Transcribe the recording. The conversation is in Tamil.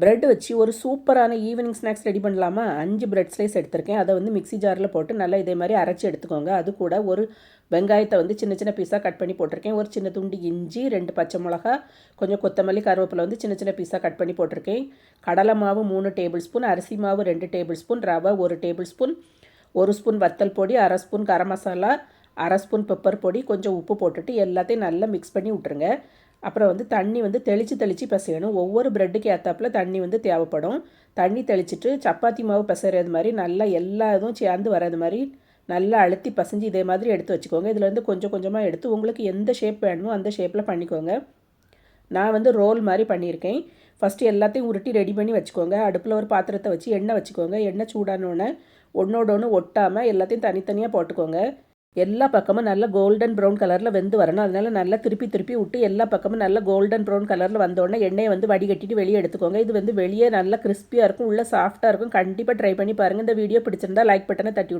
பிரெட் வச்சு ஒரு சூப்பரான ஈவினிங் ஸ்நாக்ஸ் ரெடி பண்ணலாமா? அஞ்சு பிரெட் ஸ்லைஸ் எடுத்திருக்கேன். அதை வந்து மிக்ஸி ஜாரில் போட்டு நல்லா இதே மாதிரி அரைச்சி எடுத்துக்கோங்க. அது கூட ஒரு வெங்காயத்தை வந்து சின்ன சின்ன பீஸாக கட் பண்ணி போட்டிருக்கேன். ஒரு சின்ன துண்டு இஞ்சி ரெண்டு பச்சை மிளகா கொஞ்சம் கொத்தமல்லி கருவேப்பிலை வந்து சின்ன சின்ன பீஸாக கட் பண்ணி போட்டிருக்கேன். கடலை மாவு மூணு டேபிள் ஸ்பூன் அரிசி மாவு ரெண்டு டேபிள் ஸ்பூன் ரவை ஒரு டேபிள் ஸ்பூன் ஒரு ஸ்பூன் வத்தல் பொடி அரை ஸ்பூன் கரம் மசாலா அரை ஸ்பூன் பெப்பர் பொடி கொஞ்சம் உப்பு போட்டுட்டு எல்லாத்தையும் நல்லா மிக்ஸ் பண்ணி விட்ருங்க அப்புறம் வந்து தண்ணி வந்து தெளித்து தெளித்து பிசையணும். ஒவ்வொரு ப்ரெட்டுக்கு ஏற்றாப்புல தண்ணி வந்து தேவைப்படும். தண்ணி தெளிச்சுட்டு சப்பாத்தி மாவு பிசைறது மாதிரி நல்லா எல்லா இதுவும் சேர்ந்து வர்றது மாதிரி நல்லா அழுத்தி பசைஞ்சு இதே மாதிரி எடுத்து வச்சுக்கோங்க. இதுலேருந்து கொஞ்சம் கொஞ்சமாக எடுத்து உங்களுக்கு எந்த ஷேப் வேணுமோ அந்த ஷேப்பில் பண்ணிக்கோங்க. நான் வந்து ரோல் மாதிரி பண்ணியிருக்கேன். ஃபஸ்ட்டு எல்லாத்தையும் உருட்டி ரெடி பண்ணி வச்சுக்கோங்க. அடுப்பில் ஒரு பாத்திரத்தை வச்சு எண்ணெய் வச்சுக்கோங்க. எண்ணெய் சூடானோடனே ஒன்றோட ஒன்று ஒட்டாமல் எல்லாத்தையும் தனித்தனியாக போட்டுக்கோங்க. எல்லா பக்கமும் நல்ல கோல்டன் ப்ரௌன் கலரில் வெந்து வரணும். அதனால் நல்லா திருப்பி திருப்பி விட்டு எல்லா பக்கமும் நல்ல கோல்டன் ப்ரௌன் கலரில் வந்தோடனே எண்ணெயை வந்து வடிகட்டிட்டு வெளியே எடுத்துக்கோங்க. இது வந்து வெளியே நல்லா கிறிஸ்பியாக இருக்கும் உள்ளே சாஃப்ட்டாக இருக்கும். கண்டிப்பாக ட்ரை பண்ணி பாருங்கள் இந்த வீடியோ பிடிச்சிருந்தா லைக் பட்டனை தட்டி விட்டு